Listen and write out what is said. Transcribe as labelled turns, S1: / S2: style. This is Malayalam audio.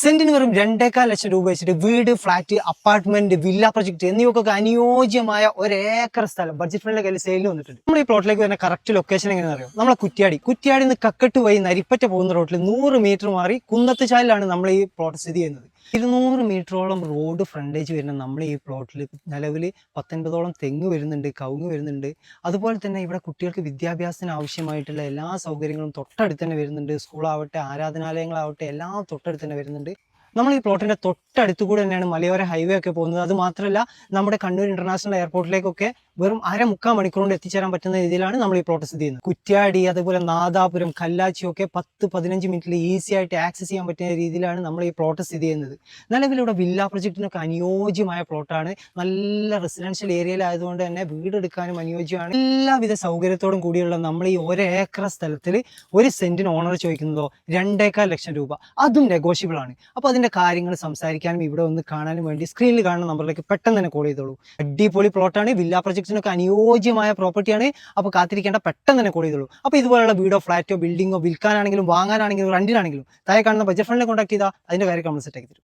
S1: സെന്റിന് വെറും രണ്ടേക്കാൽ ലക്ഷം രൂപ വെച്ചിട്ട് വീട് ഫ്ലാറ്റ് അപ്പാർട്ട്മെന്റ് വില്ല പ്രൊജക്ട് എന്നിവക്കൊക്കെ അനുയോജ്യമായ ഒരു ഏക്കർ സ്ഥലം ബഡ്ജറ്റ് ഫ്രണ്ടിലെ കയ്യിൽ സെയിലിൽ വന്നിട്ടുണ്ട്. നമ്മൾ ഈ പ്ലോട്ടിലേക്ക് വരുന്ന കറക്റ്റ് ലൊക്കേഷൻ എങ്ങനെയാണെന്ന് അറിയാം? നമ്മളെ കുറ്റ്യാടി. കുറ്റ്യാടി നിന്ന് കക്കട്ട് വഴി നരിപ്പറ്റ പോകുന്ന റോട്ടിൽ നൂറ് മീറ്റർ മാറി കുന്നത്തുചാലിലാണ് നമ്മൾ ഈ പ്ലോട്ട് സ്ഥിതി ചെയ്യുന്നത്. ഇരുന്നൂറ് മീറ്ററോളം റോഡ് ഫ്രണ്ടേജ് വരുന്ന നമ്മൾ ഈ പ്ലോട്ടിൽ നിലവിൽ പത്തൊൻപതോളം തെങ്ങ് വരുന്നുണ്ട് കവുങ്ങ് വരുന്നുണ്ട്. അതുപോലെ തന്നെ ഇവിടെ കുട്ടികൾക്ക് വിദ്യാഭ്യാസത്തിന് ആവശ്യമായിട്ടുള്ള എല്ലാ സൗകര്യങ്ങളും തൊട്ടടുത്ത് തന്നെ വരുന്നുണ്ട്. സ്കൂളാവട്ടെ ആരാധനാലയങ്ങളാവട്ടെ എല്ലാം തൊട്ടടുത്ത് തന്നെ വരുന്നുണ്ട്. നമ്മൾ ഈ പ്ലോട്ടിന്റെ തൊട്ടടുത്ത് കൂടെ തന്നെയാണ് മലയോര ഹൈവേ ഒക്കെ പോകുന്നത്. അത് മാത്രമല്ല നമ്മുടെ കണ്ണൂർ ഇന്റർനാഷണൽ എയർപോർട്ടിലേക്കൊക്കെ വെറും അര മുക്കാൽ മണിക്കൂർ കൊണ്ട് എത്തിച്ചേരാൻ പറ്റുന്ന രീതിയിലാണ് നമ്മൾ ഈ പ്ലോട്ട് സ്ഥിതി ചെയ്യുന്നത്. കുറ്റ്യാടി അതുപോലെ നാദാപുരം കല്ലാച്ചി ഒക്കെ പത്ത് പതിനഞ്ച് മിനിറ്റിൽ ഈസി ആയിട്ട് ആക്സസ് ചെയ്യാൻ പറ്റുന്ന രീതിയിലാണ് നമ്മൾ ഈ പ്ലോട്ട് സ്ഥിതി ചെയ്യുന്നത്. നിലവിലിവിടെ വില്ല പ്രൊജക്റ്റിനൊക്കെ അനുയോജ്യമായ പ്ലോട്ടാണ് നല്ല റെസിഡൻഷ്യൽ ഏരിയയിലായതുകൊണ്ട് തന്നെ വീടെടുക്കാനും അനുയോജ്യമാണ്. എല്ലാവിധ സൗകര്യത്തോടും കൂടിയുള്ള നമ്മൾ ഈ ഒരു ഏക്കർ സ്ഥലത്തിൽ ഒരു സെന്റിന് ഓണർ ചോദിക്കുന്നതോ രണ്ടേക്കാൽ ലക്ഷം രൂപ. അതും നെഗോഷ്യബിൾ ആണ്. അപ്പോൾ അതിന്റെ കാര്യങ്ങൾ സംസാരിക്കാനും ഇവിടെ ഒന്ന് കാണാനും വേണ്ടി സ്ക്രീനിൽ കാണുന്ന നമ്പറിലേക്ക് പെട്ടെന്ന് തന്നെ കോൾ ചെയ്തോളൂ. അടിപൊളി പ്ലോട്ടാണ് വില്ല പ്രൊജക്റ്റിനൊക്കെ അനുയോജ്യമായ പ്രോപ്പർട്ടിയാണ് അപ്പോൾ കാത്തിരിക്കേണ്ട പെട്ടെന്ന് തന്നെ കൂടിയതുള്ളൂ അപ്പോൾ ഇതുപോലുള്ള വീടോ ഫ്ലാറ്റോ ബിൽഡിങ്ങോ വിൽക്കാനാണെങ്കിലും വാങ്ങാനാണെങ്കിലും റെന്റിനാണെങ്കിലും താഴെ കാണുന്ന ബജറ്റ് ഫണ്ടിനെ കോൺടാക്ട് ചെയ്താൽ അതിന്റെ കാര്യം നമ്മൾ സെറ്റ് ആക്കി തരും.